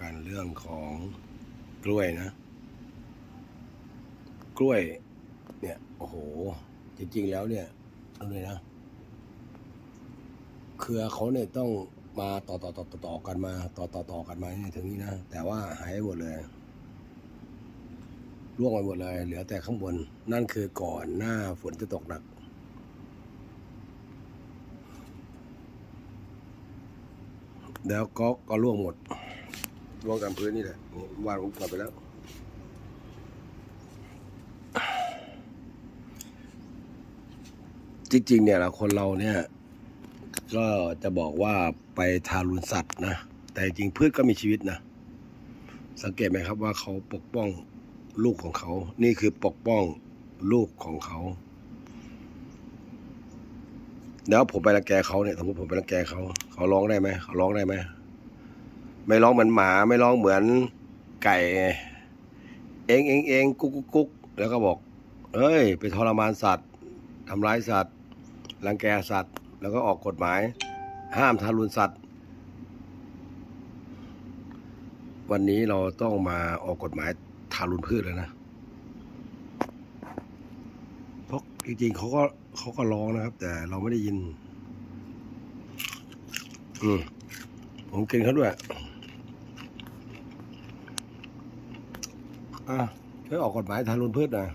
กันเรื่องของกล้วยนะ กล้วย เนี่ย โอ้โห จริงๆแล้วเนี่ยเอาเลยนะ เครือเขาเนี่ยต้องมาต่อต่อต่อต่อต่อกันมา ต่อต่อต่อกันมาเนี่ยถึงนี้นะ แต่ว่าหายหมดเลยร่วงไปหมดเลย เหลือแต่ข้างบน นั่นคือก่อนหน้าฝนจะตกหนักแล้วก็ก็ร่วงหมด ร่วงตามพื้นนี่แหละนี่วางผมกลับไปแล้วจริงๆเนี่ยเราคนเราเนี่ย ก็จะบอกว่าไปทารุณสัตว์นะ แต่จริงพืชก็มีชีวิตนะ สังเกตไหมครับว่าเขาปกป้องลูกของเขา นี่คือปกป้องลูกของเขา แล้วผมไปรังแกเขาเนี่ยสมมติผมไปรังแกเขา เขาร้องได้ไหมเขาร้องได้ไหม ไม่ร้องเหมือนหมา ไม่ร้องเหมือนไก่ เองเองเองกุ๊กกุ๊กกุ๊กแล้วก็บอก เอ้ย ไปทรมานสัตว์ทำร้ายสัตว์รังแกสัตว์ แล้วก็ออกกฎหมาย ห้ามทารุณสัตว์ วันนี้เราต้องมาออกกฎหมายทารุณพืชแล้วนะเพราะจริงๆเขาก็เขาก็ร้องนะครับ แต่เราไม่ได้ยิน อืมผมกินเขาด้วย อะช่วยออกกฎหมายทารุณพืชหน่อย